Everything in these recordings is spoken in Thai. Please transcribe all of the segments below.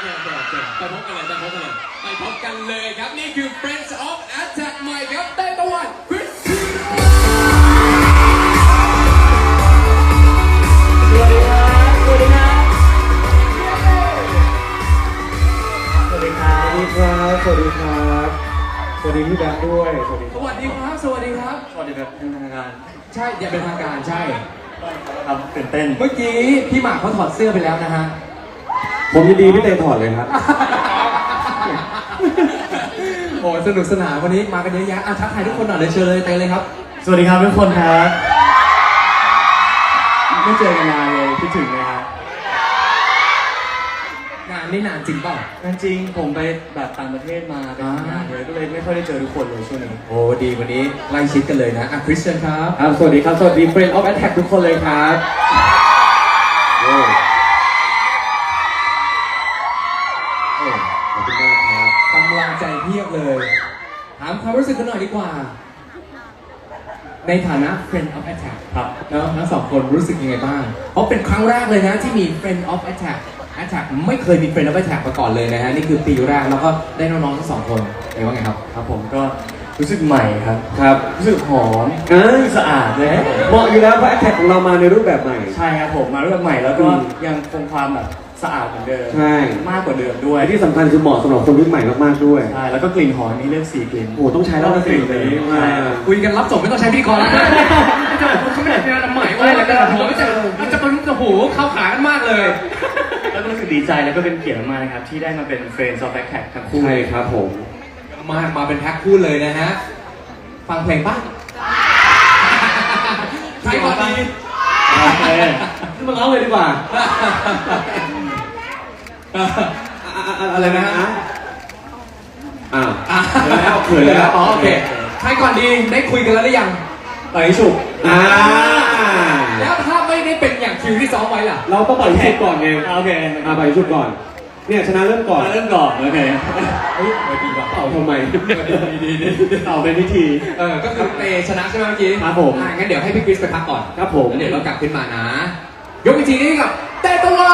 เคโอเคโอเคไปพบกันเลยไปพบกันเลยไปพบกันเลยครับนี่คือ Friends of Attack ใหม่ครับเต้ตะวันคริสตินสวัสดีครับสวัสดีครับสวัสดีครับ สวัสดีครับ สวัสดีครับ สวัสดีพี่แบงค์ด้วย สวัสดีสวัสดีครับ สวัสดีครับ สวัสดีแบบทางการใช่อย่าเป็นทางการใช่ ครับตื่นเต้น เมื่อกี้พี่หมากเขาถอดเสื้อไปแล้วนะฮะ ผมยินดีพี่เตถอดเลยครับ โอ้สนุกสนานวันนี้มากันเยอะแยะอะทักทายทุกคนหน่อยเลยเชิญเลยเตเลยครับ สวัสดีครับทุกคนครับไม่เจอกันนานเลยคิดถึงเลยครับงานนี่นานจริงเปล่างั้นจริงผมไปแบบต่างประเทศมาไปทำงานเลยก็เลยไม่ค่อยได้เจอทุกคนเลยช่วงนี้ โอ้ดีวันนี้ไล่ชิดกันเลยนะอะคริสเตียนครับ ครับสวัสดีครับ สวัสดี Friend of Attack ทุกคนเลยครับ รู้สึกกันหน่อยดีกว่า ในฐานะ Friend of Attack ครับเนาะทั้งสองคนรู้สึกยังไงบ้าง เพราะเป็นครั้งแรกเลยนะที่มี Friend of Attack Attack ไม่เคยมี Friend of Attack มาก่อนเลยนะฮะนี่คือปีแรกแล้วก็ได้น้องๆทั้งสองคนเป็นว่าไงครับ ครับผมก็รู้สึกใหม่ครับ ครับ รู้สึกหอมอ่ารู้สึกสะอาดเลยครับผมเหมาะอยู่แล้วเพราะ Attack ของเรามาในรูปแบบใหม่ ใช่ครับผมมารูปแบบใหม่แล้วก็อืมยังคงความแบบ สะอาดเหมือนเดิมใช่ มากกว่าเดิมด้วยและที่สำคัญคือเหมาะสำหรับคนรุ่นใหม่มากๆด้วย ใช่แล้วก็กลิ่นหอมนี่เลือกสีกลิ่น โอ้โหต้องใช้แล้วนะกลิ่นนี้ใช่อ่าคุยกันรับส่งไม่ต้องใช้พิธีกรแล้วนะจะบอกว่าเขาไม่ได้เป็นอะไรใหม่เว้ยแล้วก็หัวไม่จะมันจะเป็นโอ้โหเข้าขากันมากเลย แล้วก็รู้สึกดีใจแล้วก็เป็นเกียรติมากๆนะครับ ที่ได้มาเป็น Friends of Backpack ทั้งคู่ ใช่ครับผม มามาเป็นแพ็คคู่เลยนะฮะ ฟังเพลงป่ะใครก่อนดี โอเคมาเล่าเลยดีกว่า อะไรนะฮะอ้าวอะเขินแล้วเขินแล้วอ๋อโอเคใครก่อนดีได้คุยกันแล้วหรือยังไปให้ฉุกอ่า แล้วถ้าไม่ได้เป็นอย่างคิวที่ซ้อมไว้ล่ะ เราต้องปล่อยชุดก่อนไงอ่าโอเคอ่าปล่อยชุดก่อน เนี่ยชนะเริ่มก่อนมาเริ่มก่อนโอเคเฮ้ยไม่ดีว่ะเป่าทำไมดีดีดีเอาเป็นพิธี เออก็คือเตชนะใช่ไหมเมื่อกี้ครับผม อะงั้นเดี๋ยวให้พี่คริสไปพักก่อนครับผม แล้วเดี๋ยวเรากลับขึ้นมานะ ยกอีกทีนี้กับเตตะวา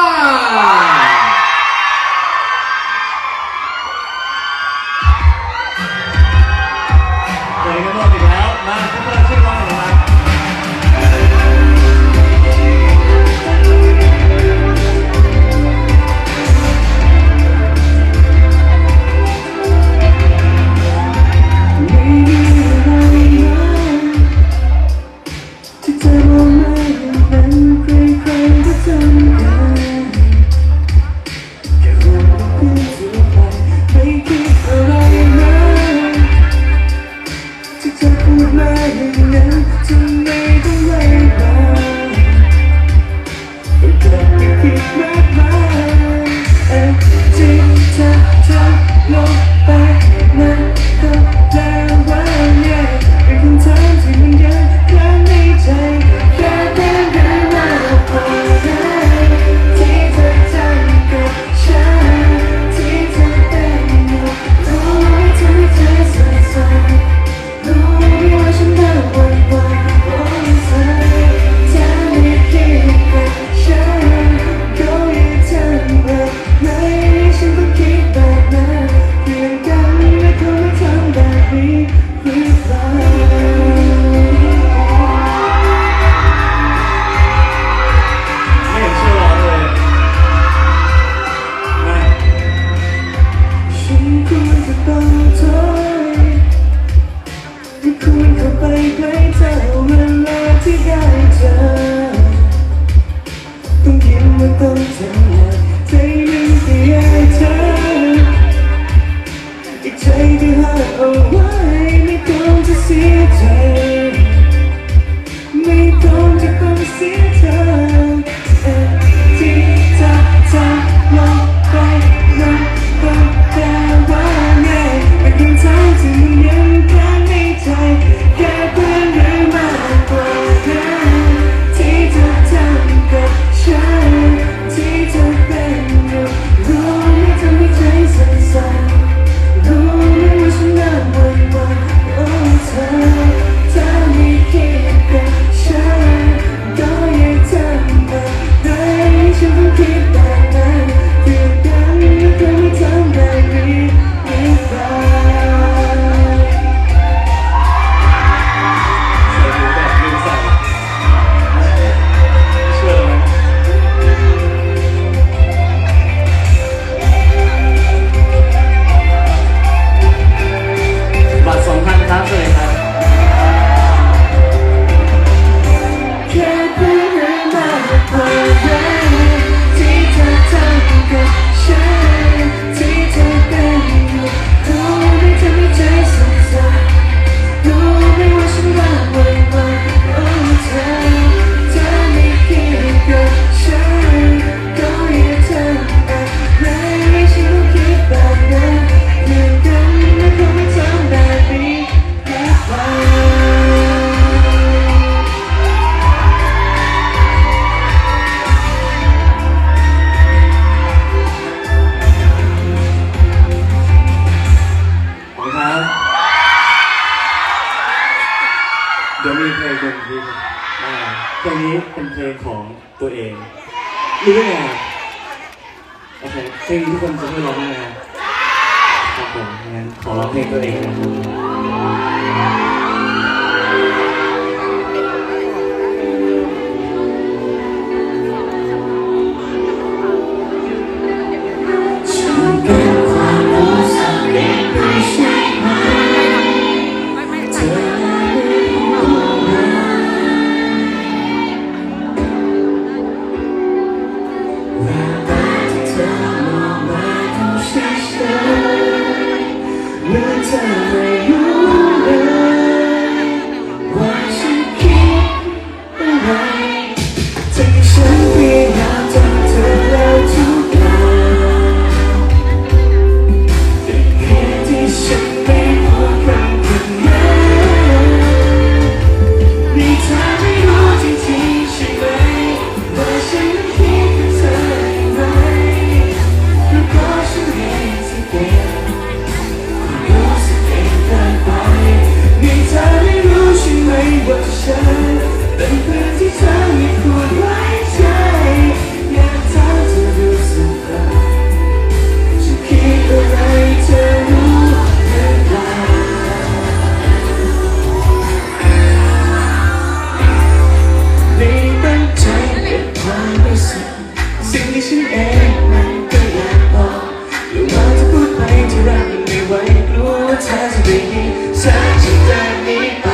回忆在期的你爱，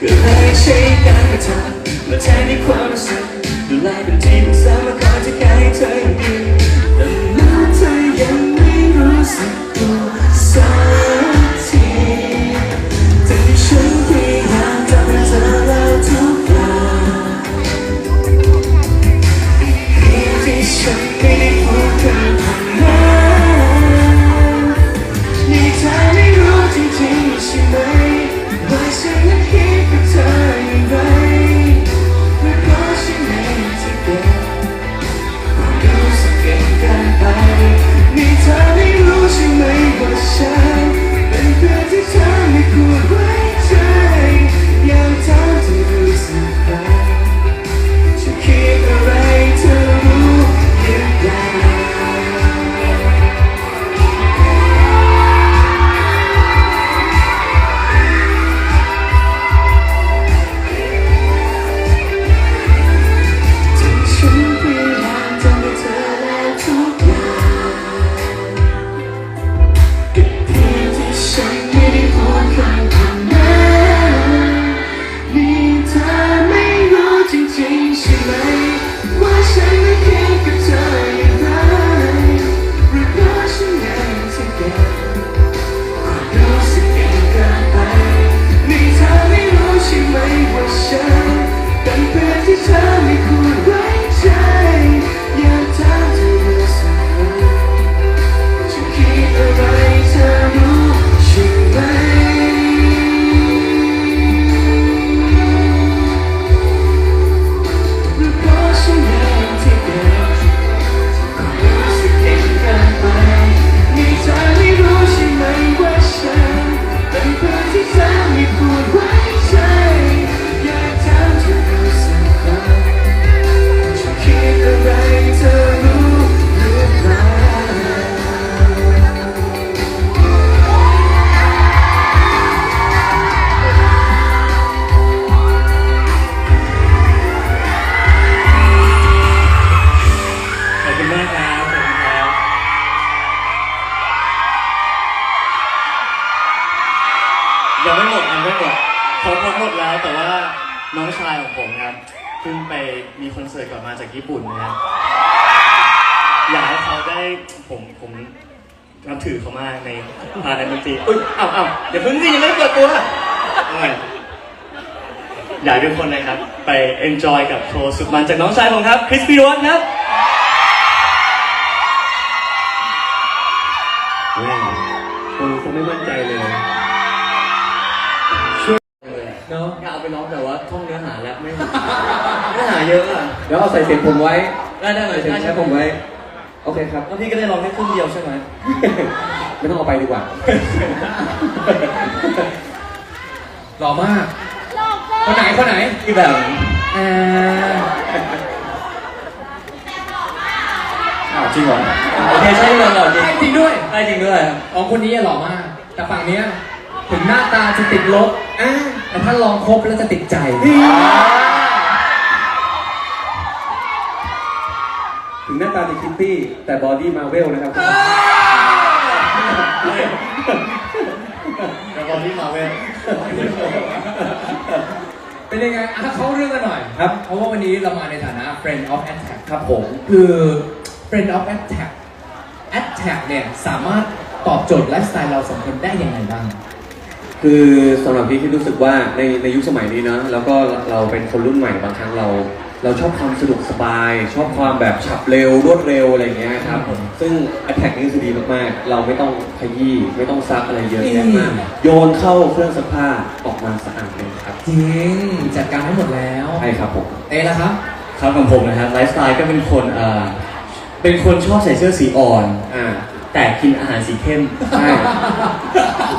更耐心。 เพิ่งไปมีคอนเสิร์ตกลับมาจากญี่ปุ่นนะครับอยากให้เขาได้ผมผมนับถือเขามากในพาร์ทดนตรีอุ้ยอ้าวอ้าวอย่าเพึ่งสิยังไม่เปิดตัวเอออยากให้ทุกคนนะครับ ไป enjoy กับโชว์สุดมันจากน้องชายผมครับคริสปีรอนครับ ไปร้องแต่ว่าท่องเนื้อหาแล้วไม่เนื้อหาเยอะอะเดี๋ยวเอาใส่เสียงผมไว้ได้ได้เลใส่ยเสียใช่ผมไว้ โอเคครับ แล้วพี่ก็ได้ร้องแค่ครึ่งเดียวใช่ไหมไม่ต้องเอาไปดีกว่า หล่อมาก หลอกเคนไหน คนไหนพี่แบบอ่าอ้าวจริงเหรอโอเคใช่เลยหล่อจริงใช่จริงด้วยใช่จริงด้วยของคนนี้หล่อมาก แต่ฝั่งนี้ถึงหน้าตาจะติดลบอ่า แต่ถ้าลองคบแล้วจะติดใจ ถึงหน้าตาจะคิตตี้ แต่บอดี้มาเวลนะครับแล้วตอนที่มาเว้นเป็นยังไงอะเข้าเรื่องกันหน่อยครับ เพราะว่าวันนี้เรามาในฐานะ friend of attack ครับผม คือ friend of attack attack เนี่ย สามารถตอบโจทย์ไลฟ์สไตล์เราสองคนได้ยังไงบ้าง คือสำหรับพี่ที่รู้สึกว่าในในยุคสมัยนี้นะแล้วก็เราเป็นคนรุ่นใหม่บางครั้งเรา เราชอบความสะดวกสบาย ชอบความแบบฉับเร็วรวดเร็วอะไรอย่างเงี้ยครับผมซึ่ง Attack นี่คือดีมากๆ เราไม่ต้องขยี้ไม่ต้องซักอะไรเยอะแยะมากนี่โยนเข้าเครื่องซักผ้าออกมาสะอาดเลยครับจริงจัดการให้หมดแล้วใช่ครับผมเอะละครับครับของผมนะครับไลฟ์สไตล์ก็เป็นคนเอ่อเป็นคนชอบใส่เสื้อสีอ่อนอ่า แต่กินอาหารสีเข้ม ใช่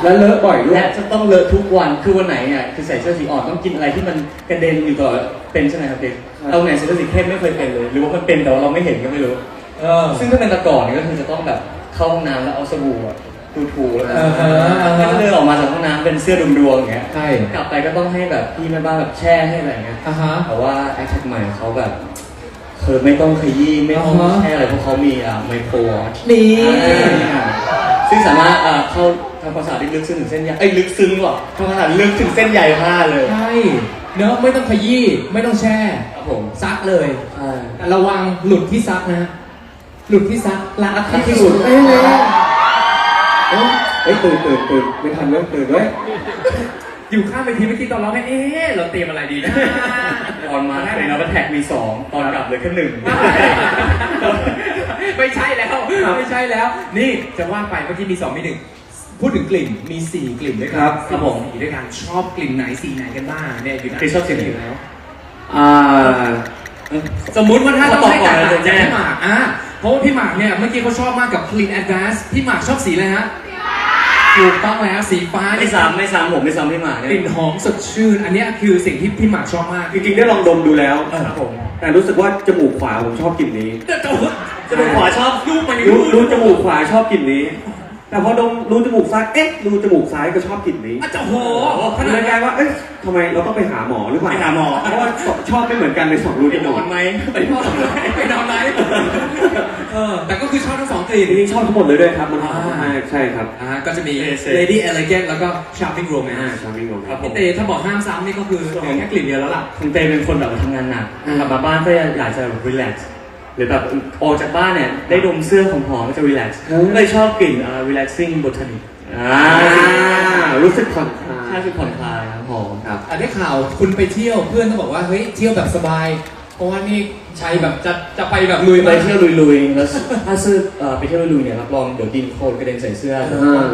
แล้วเลอะบ่อยด้วยและจะต้องเลอะทุกวันคือวันไหนเนี่ยคือใส่เสื้อสีอ่อนต้องกินอะไรที่มันกระเด็นอยู่ตลอดเป็นใช่ไหมครับเด็กครับเราไหนใส่เสื้อสีเข้มไม่เคยเป็นเลย หรือว่ามันเป็นแต่ว่าเราไม่เห็นก็ไม่รู้เออซึ่งถ้าเป็นแตะก่อนเนี่ยก็คือจะต้องแบบเข้าห้องน้ำแล้วเอาสบู่อะถูๆแล้วก็อ่าฮะอ่าฮะก็เดินออกมาจากห้องน้ำเป็นเสื้อดวงๆอย่างเงี้ยใช่กลับไปก็ต้องให้แบบพี่แม่บ้านแบบแช่ให้อะไรเงี้ยอะฮะแต่ว่าแอคแท็กใหม่เขาแบบ คือไม่ต้องขยี้ไม่ต้องอ่าฮะแช่อะไรเพราะเขามีอ่าไมโครวอชนี่ซึ่งสามารถอ่าเข้าทำความสะอาดได้ลึกซึ้งถึงเส้นใยเอ้ยลึกซึ้งหรอทำความสะอาดลึกถึงเส้นใยผ้าเลย ใช่เนอะไม่ต้องขยี้ไม่ต้องแช่ครับผมซักเลยใช่แต่ระวังหลุดที่ซักนะ หลุดที่ซักล้างที่ที่สุสุดดเอ้ยเลยเอ้ยเอ้ยตื่นตื่นตื่นไม่ทันเว้ยตื่นเว้ย อยู่ข้างเวทีเมื่อกี้ตอนร้องให้เอ๊ะเราเตรียมอะไรดีนะตอนมาเป็นนับแท็กมีสองตอนกลับเลยแค่หนึ่ง ไม่ใช่แล้ว ไม่ใช่แล้ว นี่จะว่าไปเมื่อกี้มีสองมีหนึ่งพูดถึงกลิ่นมีสี่กลิ่นด้วยกันครับครับผม สีด้วยกันชอบกลิ่นไหนสีไหนกันบ้างเนี่ยอยู่นะคือชอบสีไหนอยู่แล้ว อ่า สมมุติว่าถ้าเขาเราตอบให้ก่แตอนกต่างเลยจากแน่พี่หมากอะเพราะว่าพี่หมากเนี่ยเมื่อกี้เขาชอบมากกับ Clean Advance พี่หมากชอบสีอะไรฮะ ถูกต้องแล้วสีฟ้าไม่ซ้ำไม่ซ้ำผมไม่ซ้ำพี่หมากกเนี่ยลิ่นหอมสดชื่น อันเนี้ยคือสิ่งที่พี่หมากชอบมาก จริงๆได้ลองดมดูแล้วครับผมแต่รู้สึกว่าจมูกขวาผมชอบกลิ่นนี้จะจะจะเป็นขวาชอบรูปมันรู้รู้จมูกขวาชอบกลิ่นนี้ แต่พอดมรู้จมูกซ้ายเอ๊ะรู้จมูกซ้ายก็ชอบกลิ่นนี้อาจจะโหขขนานาดดนั้กานรว่าเอ๊ะทำไมเราต้องไปหาหมอหรือเปล่าไปหาหมอ เพราะว่าชอบไม่เหมือนกันในสองรูไปจนมูอกนไหมไปนอนไปนอนไหนเออแต่ก็คือชอบทั้งสองกลิ่น จริงๆชอบทั้งหมดเลยด้วยครับมันหอมอ่ามมากใช่ครับ อ่าก็จะมีเอเซ่ Lady Elegant แล้วก็ Shopping อ่า Romance ชอบมิ่งลงครับพี่เตถ้าบอกห้ามซ้ำนี่ก็คือเหลือแค่กลิ่นเดียวแล้วล่ะ คุณเตเป็นคนแบบทำงานหนักอืม กลับมาบ้านก็อยากจะรีแลกซ์ หรือแบบออกจากบ้านเนี่ย ได้ดมเสื้อหอมๆก็จะรีแลกซ์เลยชอบกลิ่นอ่า relaxing botanic อ่าอ่ารู้สึกผ่อนคลาใช่ยคือผ่อนคลายครับหอมครับแต่ได้ข่าวคุณไปเที่ยวเพื่อนก็บอกว่าเฮ้ยเที่ยวแบบสบาย เพราะว่านี่ใช้แบบจะจะไปแบบลุยไปมาเที่ยวลุยๆแล้วถ้าเสื้อเอ่อไปเที่ยวลุยๆเนี่ยรับรองเดี๋ยวดินโคลนกระเด็นใส่เสื้ออ่า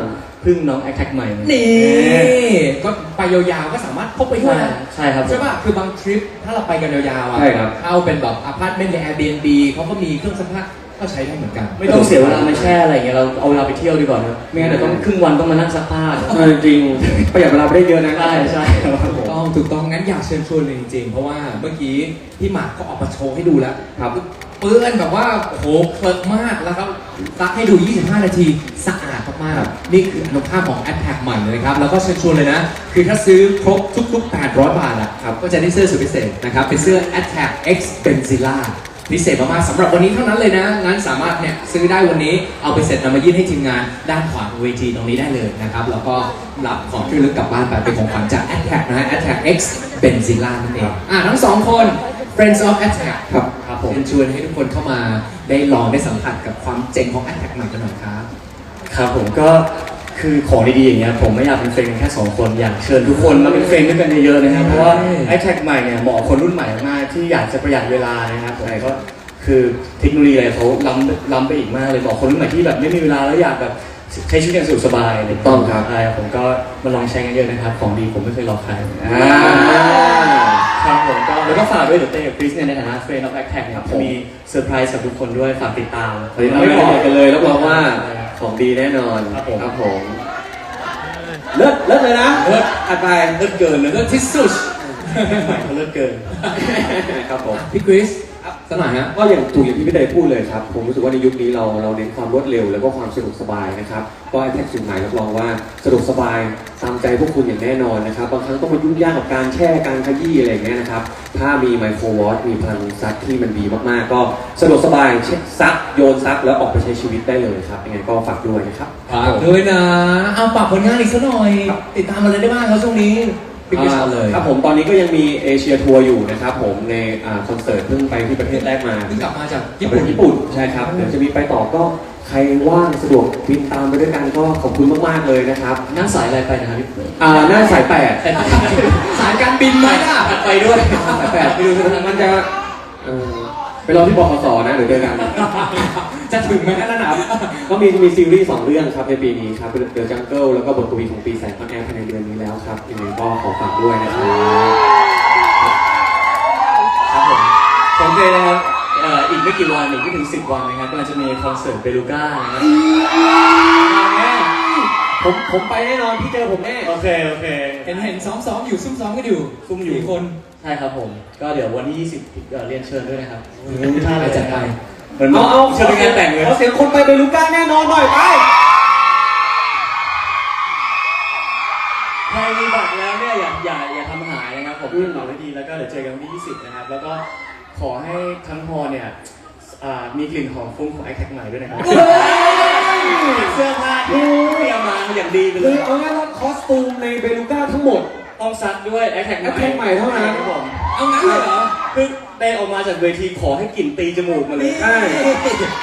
พึ่งน้องแอคแท็กใหม่นี่ก็ไปยาวๆก็สามารถพกไปด้วยใช่นะใช่ครับผมใช่ป่ะคือบางทริปถ้าเราไปกันยาวๆอะใช่ครับ เข้าเป็นแบบอพาร์ตเมนต์ใน Airbnb เขาก็มีเครื่องซักผ้าก็ใช้ได้เหมือนกัน ไม่ต้องเสียเวลามาแช่อะไรอย่างเงี้ยเราเอาเวลาไปเที่ยวดีกว่านะไม่งั้นเดี๋ยวต้องครึ่งวันต้องมานั่งซักผ้าเออจริงประหยัดเวลาไปได้เยอะนะใช่ใช่ครับผถูกม ต้องถูกต้องงั้นอยากเชิญชวนเลยจริงๆ เพราะว่าเมื่อกี้พี่หมากก็ออกมาโชว์ให้ดูแล้วครับเปื้อนแบบว่าโอ้โหเคลิกมากแล้วก็ซักให้ดู 25 นาทีสะอาดมากๆนี่คืออนุภาพของ a t t a c ใหม่เลยนะครับ แล้วก็เชิญชวนเลยนะ คือถ้าซื้อครบทุกๆ 800 บาทอะครับก็จะได้เสื้อสุดพิเศษนะครับเป็นเสื้อ a t t a c X Benzilla พิเศษมากๆสำหรับวันนี้เท่านั้นเลยนะ งั้นสามารถเนี่ยซื้อได้วันนี้เอาไปเสร็จนำมายื่นให้ทีมงานด้านขวาของเวทีตรงนี้ได้เลยนะครับ แล้วก็รับของที่ระลึกกลับบ้านไปเป็นของขวัญจาก a t t a c นะฮะ a t t a c X Benzilla นั่นเองอะทั้งสองคน Friends of Attack ครับครับผมเชิญชวนให้ทุกคนเข้ามาได้ลองได้สัมผัสกับความเจ๋งของ Attack ใหม่กันหน่อยครับ ครับผมก็ คือของดีๆอย่างเงี้ยผมไม่อยากเป็นเฟรนด์กันแค่สองคนอยากเชิญทุกคนมาเป็นเฟรนด์ด้วยกันเยอะๆนะครับเพราะว่าไอ้แท็กใหม่เนี่ยเหมาะกับคนรุ่นใหม่มากๆที่อยากจะประหยัดเวลานะครับผมก็คือเทคโนโลยีอะไรเขาล้ำล้ำไปอีกมากเลยเหมาะคนรุ่นใหม่ที่แบบไม่มีเวลาแล้วอยากแบบใช้ชีวิตอย่างสะดวกสบายเลยถูกต้องครับใช่ผมก็มาลองใช้กันเยอะนะครับ ของดีผมไม่เคยหลอกใครอ่าครับผมก็แล้วก็ฝากด้วยเดี๋ยวเต้กับคริสเนี่ยในฐานะเฟรนด์ออฟแอคแท็กเนี่ยจะมีเซอร์ไพรส์กับทุกคนด้วยฝากติดตามเฮ้ยไม่บอกกันเลยรับรองว่า ของดีแน่นอนครับผม ครับผมเลิศเลิศเลยนะเลิศอัดไปเลิศเกินนะเลิศที่สุดใหม่เขาเลิศเกิน ครับผม พี่คริสครับ สักหน่อยฮะ ก็อย่างถูกอย่างที่พี่เตยพูดเลยครับ ผมรู้สึกว่าในยุคนี้เราเราเน้นความรวดเร็ว แล้วก็ความสะดวกสบายนะครับ ก็ไอแท็กสิ่งใหม่รับรองว่าสะดวกสบายตามใจพวกคุณอย่างแน่นอนนะครับ บางครั้งต้องมายุ่งยากกับการแช่การขยี้อะไรอย่างเงี้ยนะครับ ถ้ามีไมโครวอตมีพลังซักที่มันดีมากๆ ก็สะดวกสบายเช็ดซักโยนซักแล้วออกไปใช้ชีวิตได้เลยครับยังไงก็ฝากด้วยนะครับ ฝากด้วยนะ เอาฝากผลงานอีกสักหน่อย ติดตามอะไรได้บ้างครับช่วงนี้ พี่คริสเอาเลยครับผมตอนนี้ก็ยังมีเอเชียทัวร์อยู่นะครับผมในอ่าคอนเสิร์ตเพิ่งไปที่ประเทศแรกมาเพิ่งกลับมาจากญี่ญี่ปุ่ปุ่นนญี่ปุ่นใช่ครับเดี๋ยวจะมีไปต่อก็ใครว่างสะดวกบินตามไปด้วยกันก็ขอบคุณมากๆเลยนะครับนั่งสายอะไรไปนะครับพี่อ่าหน้าสายแปดสายการบินไหมล่ะไปด้วยสายแปดไม่รู้จะมันจะเอ่อ ไปรอที่บขสนะเดี๋ยวเจอกัน จะถึงไหมนั่นน่ะก็มีมีซีรีส์สองเรื่องครับในปีนี้ครับเดอะจังเกิลแล้วก็บทกวีของปีแสงออนแอร์ภายในเดือนนี้แล้วครับยังไงก็ขอฝากด้วยนะครับครับผมผมเคยนะครับเอ่ออีกไม่กี่วันอีกไม่ถึง10วันนะครับกำลังจะมีคอนเสิร์ตเบลูก้านะครับ ผมผมไปแน่นอนพี่เจอผมแน่ โอเค โอเค เห็นเห็นซ้อมซ้อมอยู่ซุ่มซ้อมกันอยู่ซุ่มอยู่กี่คนใช่ครับผม ก็เดี๋ยววันที่ 20เอ่อเรียนเชิญด้วยนะครับไปจัดไปเหมือนเอาเอาเชิญไปงานแต่งเลยเอาเสียงคนไปเบลูก้าแน่นอนหน่อยไปใครมีบัตรแล้วเนี่ยอย่าอย่าอย่าทำหายนะครับผมรีบต่อไว้ดีแล้วก็เดี๋ยวเจอกันวันที่ 20 นะครับ แล้วก็ขอให้ทั้งฮอลล์เนี่ยอ่ามีกลิ่นหอมฟุ้งของไอแท็กใหม่ด้วยนะครับ เสื้อผ้าที่เตรียมมาอย่างดีไปเลคือยเอาง่ายว่าคอสตูมในเบลูก้าทั้งหมด ต้องซัดด้วยไอแท็กใหม่ Attack ใหม่เท่านั้น ครับผมเอางั้นเลยเหรอคือเต้นออกมาจากเวทีขอให้กลิ่นตีจมูกมาเลยใช่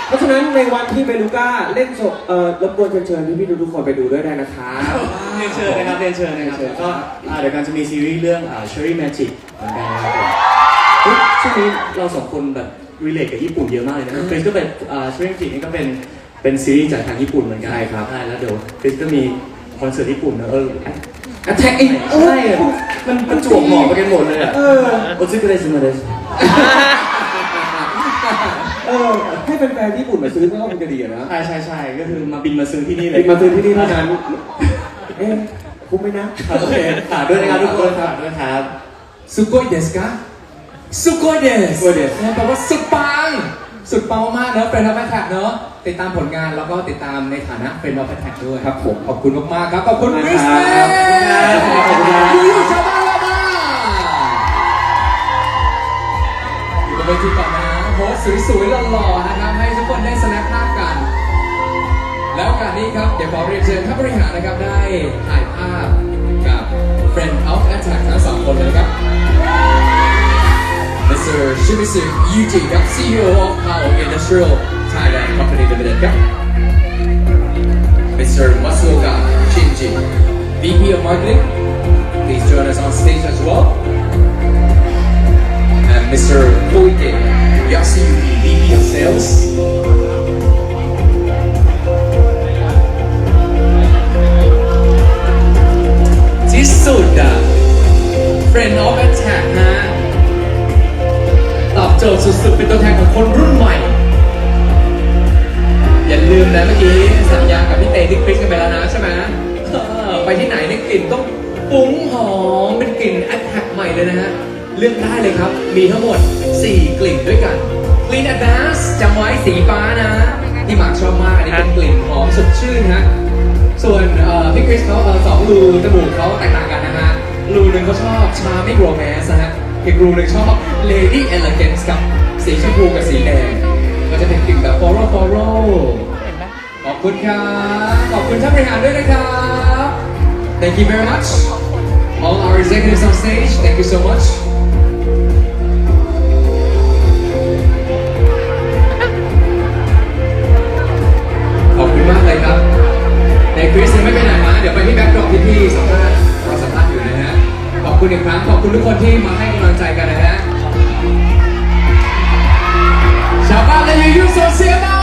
เพราะฉะนั้นในวันที่เบลูก้าเล่นสดเอ่อรบกวนเชิญเชิญพี่พี่ๆทุกๆคนไปดูด้วยได้นะครับเรียนเชิญนะครับเรียนเชิญนะครับแล้วก็อ่าเดี๋ยวกันจะมีซีรีส์เรื่องอ่า Cherry Magic เหมือนกันนะครับผมเฮ้ยช่วงนี้เราสองคนแบบรีเลทกับญี่ปุ่นเยอะมากเลยนะครับคริสก็เป็นอ่า Cherry Magic นี่ก็เป็น เป็นซีรีส์จากทางญี่ปุ่นเหมือนกันใช่ครับ ใช่แล้วเดี๋ยวคริสก็มีคอนเสิร์ตญี่ปุ่นนะเออแอทแทกอีกใช่อะมันมันจวบเหมาะไปกันหมดเลยอะเออโอซึกุเรซึมาเดสเออให้แฟนๆญี่ปุ่นมาซื้อก็คงจะดีอะนะใช่ใช่ใช่ก็คือมาบินมาซื้อที่นี่เลไปยมาซื้อที่นี่เท่านั้นเอ๊ะคุ้มไหมนะโอเคฝากด้วยนะครับทุกคนฝากด้วยครับสุโกยเดสกะสุโกยเดสสุโกยเดสแปลว่าสุดปัง สุดปังมากๆเนอะเป็นรับแอทแทกเนอะติดตามผลงานแล้วก็ติดตามในฐานะเป็นรับแอทแทกด้วยครับผมขอบคุณมากๆครับขอบคุณขอบคคุณริสคเต้รับขอบคุณครับอยู่อยู่ชาวบ้านละบ้าอยู่บนเวทีก่อนนะโพสสวยๆหล่อๆนะครับให้ทุกคนได้สแนปภาพกัน แล้วโอกาสนี้ครับเดี๋ยวขอเรียนเชิญท่านบริหารนะครับได้ถ่ายภาพกับ Friend of Attack ทั้งสองคนเลยครับ Mr. Shimizu Yuji, the CEO of Kao Industrial Thailand Company Limited. Mr. Masuoka Shinji, VP of Marketing. Please join us on stage as well. And Mr. Koike Yasuyuki, VP of Sales. เลือกได้เลยครับ มีทั้งหมด 4 กลิ่นด้วยกัน กลิ่น Advance จำไว้สีฟ้านะ ที่หมากชอบมากอันนี้เป็นกลิ่นหอมสดชื่นฮะ ส่วนพี่คริสเขาสองรูจมูกเขาแตกต่างกันนะฮะ รูหนึ่งเขาชอบชาไม่โรแมนส์นะฮะ อีกรูหนึ่งชอบ Lady Elegance กับสีชมพูกับสีแดง ก็จะเป็นกลิ่นแบบ floral floral ขอบคุณครับ ขอบคุณท่านบริหารด้วยนะครับ Thank you very much all our executives on stage thank you so much ครับในคริสยังไม่ไปไหนมาเดี๋ยวไปที่แบ็คดรอปที่พี่สัมภาษณ์เราสัมภาษณ์อยู่นะฮะขอบคุณอีกครั้งขอบคุณทุกคนที่มาให้กำลังใจกันนะฮะชาวบ้านและยูยูโซเซียบ้า